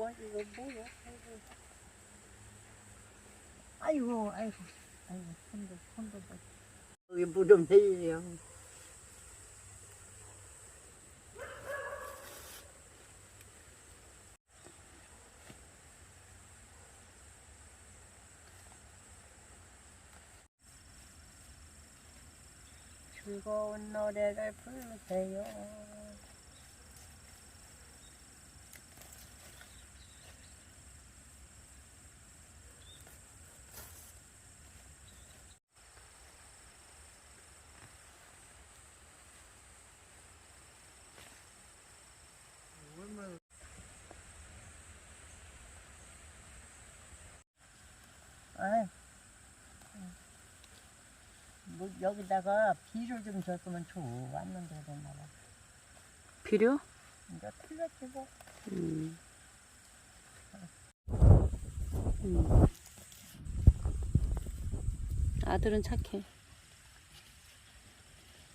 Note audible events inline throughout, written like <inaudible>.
뭐 이거 뭐야? 아이고, 아이고, 아이고, 손도 손도 봐. 여기 무덤 해이요. 즐거운 노래를 부르세요. 아이, 뭐 여기다가 비를 좀 줬으면 좋았는데 정말 필요? 이제 틀렸지 뭐. 음. 음. 아들은 착해.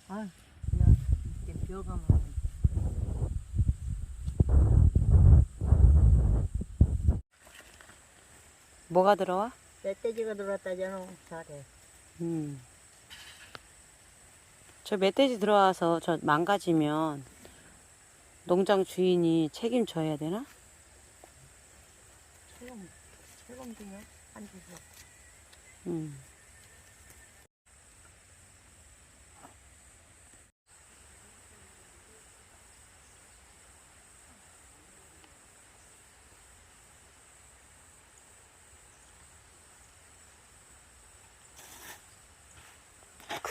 아, 그냥 이렇게 비어가면 뭐가 들어와? 멧돼지가 들어왔다잖아. 잘해. 음. 저 멧돼지 들어와서 저 망가지면 농장 주인이 책임져야 되나? 최고 중에 한 주서. 음.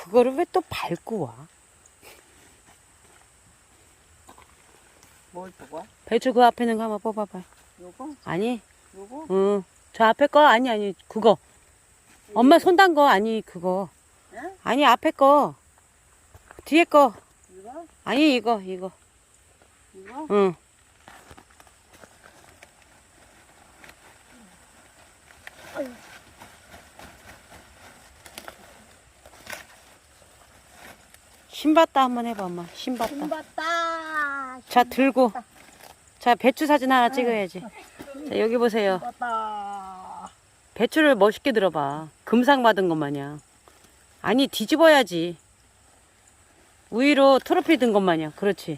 그거를 왜 또 밟고 와? 뭘 보고? 배추 그 앞에 있는 거 한번 뽑아봐. 요거? 아니, 요거? 응. 저 앞에 거 아니 아니 그거. 엄마 손 단 거 아니 그거. 응? 아니 앞에 거. 뒤에 거. 이거? 아니 이거 이거. 이거? 응. 신봤다 한번 해봐 엄마. 신봤다. 신봤다. 자 들고. 자 배추 사진 하나 찍어야지. 자 여기 보세요. 신봤다. 배추를 멋있게 들어봐. 금상 받은 것 마냥. 아니, 뒤집어야지. 우위로 트로피 든 것 마냥. 그렇지.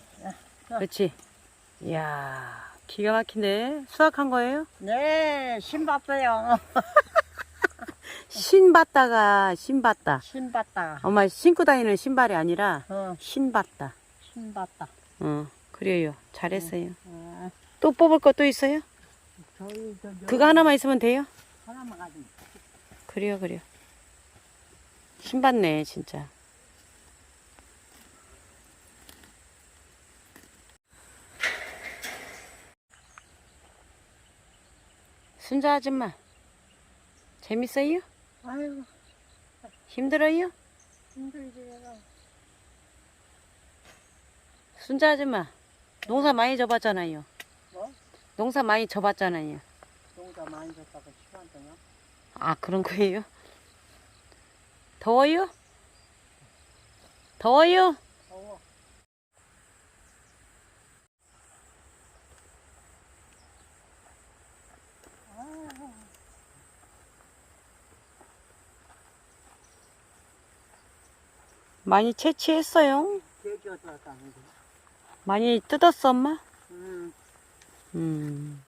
그렇지. 이야, 기가 막힌데. 수확한 거예요? 네, 신봤어요. <laughs> 신봤다가 신봤다. 신봤다. 엄마 신고 다니는 신발이 아니라 어, 신봤다. 신봤다. 어, 그래요. 잘했어요. 어, 또 뽑을 것도 있어요? 저희 저, 저 그거 하나만 있으면 돼요? 하나만 가지고. 그래요, 그래요. 신봤네, 진짜. 순자 아줌마, 재밌어요? 아이고, 힘들어요? 힘들지, 내가. 순자 아줌마, 농사 많이 져봤잖아요. 뭐? 농사 많이 져봤잖아요. 농사 많이 줬다고 시간대냐? 아, 그런 거예요? 더워요? 더워요? 많이 채취했어요. 많이 뜯었어, 엄마? 음, 음.